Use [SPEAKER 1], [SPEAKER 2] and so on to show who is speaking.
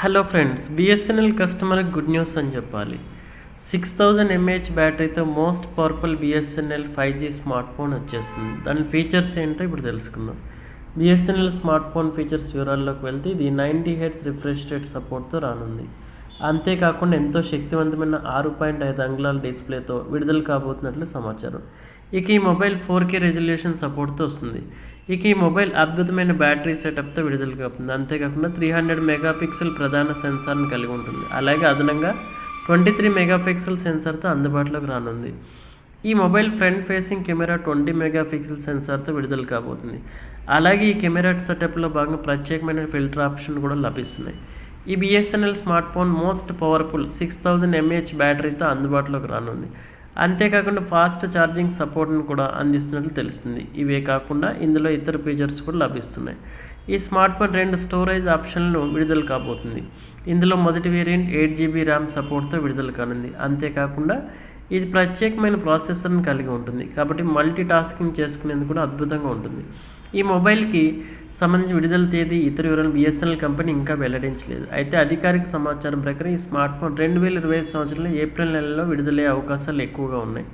[SPEAKER 1] Hello friends BSNL కస్టమర్కి good news అని చెప్పాలి. Six thousand M A H బ్యాటరీతో most powerful BSNL five G smartphone వచ్చేస్తుంది. దాని features ఏంటో ఇప్పుడు తెలుసుకుందాం. బిఎస్ఎన్ఎల్ స్మార్ట్ ఫోన్ ఫీచర్స్ వివరాల్లోకి వెళ్తే ఇది నైంటీ హెడ్స్ రిఫ్రెష్ రేట్ సపోర్ట్తో రానుంది. అంతేకాకుండా ఎంతో శక్తివంతమైన ఆరు పాయింట్ ఐదు అంగుళాల డిస్ప్లేతో విడుదల కాబోతున్నట్లు సమాచారం. ఇక ఈ మొబైల్ ఫోర్ కే రెజల్యూషన్ సపోర్ట్తో వస్తుంది. ఇక ఈ మొబైల్ అద్భుతమైన బ్యాటరీ సెటప్తో విడుదల కాబోతుంది అంతేకాకుండా త్రీ హండ్రెడ్ మెగాపిక్సెల్ ప్రధాన సెన్సార్ని కలిగి ఉంటుంది. అలాగే అదనంగా ట్వంటీ త్రీ మెగాపిక్సెల్ సెన్సార్తో అందుబాటులోకి రానుంది. ఈ mobile front facing camera twenty megapixel సెన్సార్తో విడుదల కాబోతుంది. అలాగే ఈ కెమెరా సెటప్లో భాగంగా ప్రత్యేకమైన ఫిల్టర్ ఆప్షన్ కూడా లభిస్తున్నాయి. ఈ BSNL smartphone most powerful six thousand M A H బ్యాటరీతో అందుబాటులోకి రానుంది. అంతేకాకుండా ఫాస్ట్ ఛార్జింగ్ సపోర్ట్ను కూడా అందిస్తున్నట్లు తెలుస్తుంది. ఇవే కాకుండా ఇందులో ఇతర ఫీచర్స్ కూడా లభిస్తున్నాయి. ఈ స్మార్ట్ ఫోన్ రెండు స్టోరేజ్ ఆప్షన్లను విడుదల కాబోతుంది. ఇందులో మొదటి వేరియంట్ ఎయిట్ జీబీ ర్యామ్ సపోర్ట్తో విడుదల కానుంది. అంతేకాకుండా ఇది ప్రత్యేకమైన ప్రాసెసర్ని కలిగి ఉంటుంది. కాబట్టి మల్టీ టాస్కింగ్ చేసుకునేందుకు కూడా అద్భుతంగా ఉంటుంది. ఈ మొబైల్కి సంబంధించిన విడుదల తేదీ ఇతర వివరాలు బిఎస్ఎన్ఎల్ కంపెనీ ఇంకా వెల్లడించలేదు. అయితే అధికారిక సమాచారం ప్రకారం ఈ స్మార్ట్ ఫోన్ రెండు వేల ఇరవై ఐదు సంవత్సరంలో ఏప్రిల్ నెలలో విడుదలయ్యే అవకాశాలు ఎక్కువగా ఉన్నాయి.